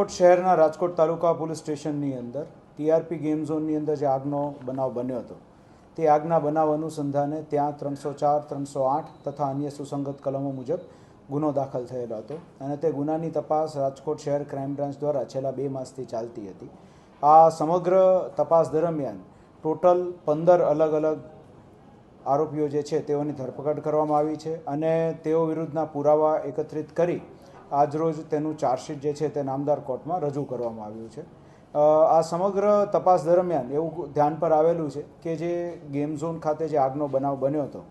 રાજકોટ શહેરના રાજકોટ તાલુકા પોલીસ સ્ટેશનની અંદર ટીઆરપી ગેમ ઝોનની અંદર જે આગનો બનાવ બન્યો હતો, તે આગના બનાવ અનુસંધાને ત્યાં ત્રણસો ચાર, ત્રણસો આઠ તથા અન્ય સુસંગત કલમો મુજબ ગુનો દાખલ થયેલો હતો અને તે ગુનાની તપાસ રાજકોટ શહેર ક્રાઇમ બ્રાન્ચ દ્વારા છેલ્લા બે માસથી ચાલતી હતી. આ સમગ્ર તપાસ દરમિયાન ટોટલ પંદર અલગ અલગ આરોપીઓ જે છે તેઓની ધરપકડ કરવામાં આવી છે અને તેઓ વિરુદ્ધના પુરાવા એકત્રિત કરી આજરોજ તેનું ચાર્જશીટ જે છે તે નામદાર કોર્ટમાં રજૂ કરવામાં આવ્યું છે. આ સમગ્ર તપાસ દરમિયાન એવું ધ્યાન પર આવેલું છે કે જે ગેમ ઝોન ખાતે જે આગનો બનાવ બન્યો હતો,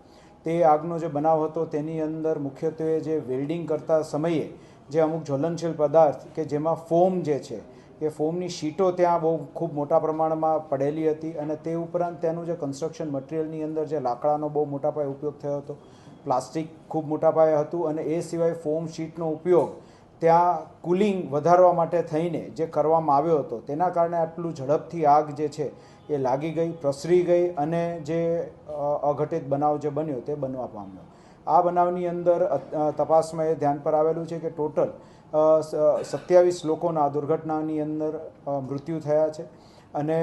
તે આગનો જે બનાવ હતો તેની અંદર મુખ્યત્વે જે વેલ્ડિંગ કરતા સમયે જે અમુક જ્વલનશીલ પદાર્થ કે જેમાં ફોમ જે છે, એ ફોમની શીટો ત્યાં બહુ ખૂબ મોટા પ્રમાણમાં પડેલી હતી અને તે ઉપરાંત તેનું જે કન્સ્ટ્રક્શન મટીરિયલની અંદર જે લાકડાનો બહુ મોટા પાયે ઉપયોગ થયો હતો પ્લાસ્ટિક ખૂબ મોટા પાયે હતું અને એ સિવાય ફોમ શીટનો ઉપયોગ ત્યાં કુલિંગ વધારવા માટે થઈને જે કરવામાં આવ્યો હતો, તેના કારણે આટલું ઝડપથી આગ જે છે એ લાગી ગઈ, પ્રસરી ગઈ અને જે અઘટિત બનાવ જે બન્યો તે બનવા પામ્યો. આ બનાવની અંદર તપાસમાં એ ધ્યાન પર આવેલું છે કે ટોટલ સત્યાવીસ લોકોના દુર્ઘટનાની અંદર મૃત્યુ થયા છે અને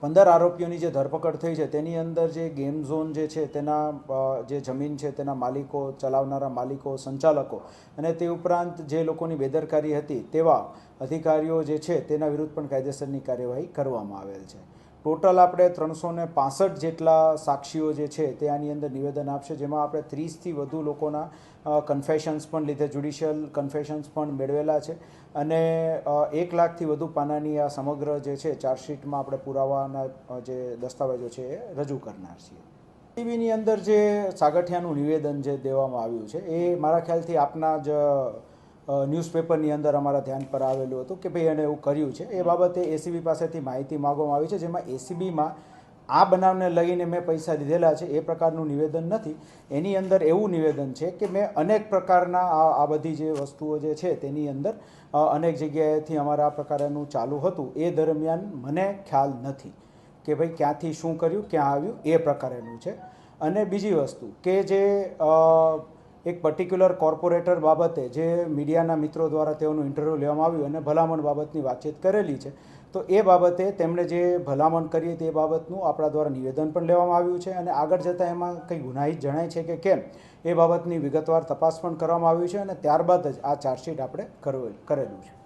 પંદર આરોપીઓની જે ધરપકડ થઈ છે, તેની અંદર જે ગેમ ઝોન જે છે, તેના જે જમીન છે, તેના માલિકો, ચલાવનારા માલિકો, સંચાલકો અને તે ઉપરાંત જે લોકોની બેદરકારી હતી, તેવા અધિકારીઓ જે છે, તેના વિરુદ્ધ પણ કાયદેસરની કાર્યવાહી કરવામાં આવેલ છે. ટોટલ આપણે ત્રણસો ને પાસઠ જેટલા સાક્ષીઓ જે છે તે આની અંદર નિવેદન આપશે, જેમાં આપણે ત્રીસથી વધુ લોકોના કન્ફેશન્સ પણ લીધે જ્યુડિશિયલ કન્ફેશન્સ પણ મેળવેલા છે. અને એક લાખથી વધુ પાનાની આ સમગ્ર જે છે ચાર્જશીટમાં આપણે પુરાવાના જે દસ્તાવેજો છે એ રજૂ કરનાર છીએ. ટીવીની અંદર જે સાગઠિયાનું નિવેદન જે દેવામાં આવ્યું છે, એ મારા ખ્યાલથી આપના જ ન્યૂઝપેપરની અંદર અમારા ધ્યાન પર આવેલું હતું કે ભાઈ એણે એવું કર્યું છે. એ બાબતે એસીબી પાસેથી માહિતી માગવામાં આવી છે, જેમાં એસીબીમાં આ બનાવને લઈને મેં પૈસા લીધેલા છે, એ પ્રકારનું નિવેદન નથી. એની અંદર એવું નિવેદન છે કે મેં અનેક પ્રકારના આ બધી જે વસ્તુઓ જે છે તેની અંદર અનેક જગ્યાએથી અમારા આ પ્રકારનું ચાલુ હતું. એ દરમિયાન મને ખ્યાલ નથી કે ભાઈ ક્યાંથી શું કર્યું, ક્યાં આવ્યું, એ પ્રકારેનું છે. અને બીજી વસ્તુ કે જે એક પર્ટિક્યુલર કોર્પોરેટર બાબતે જે મીડિયાના મિત્રો દ્વારા તેઓનું ઇન્ટરવ્યૂ લેવામાં આવ્યું અને ભલામણ બાબતની વાતચીત કરેલી છે, તો એ બાબતે તેમણે જે ભલામણ કરી તે બાબતનું આપણા દ્વારા નિવેદન પણ લેવામાં આવ્યું છે અને આગળ જતાં એમાં કંઈ ગુનાહિત જણાય છે કે કેમ, એ બાબતની વિગતવાર તપાસ પણ કરવામાં આવી છે અને ત્યારબાદ જ આ ચાર્જશીટ આપણે કરેલું છે.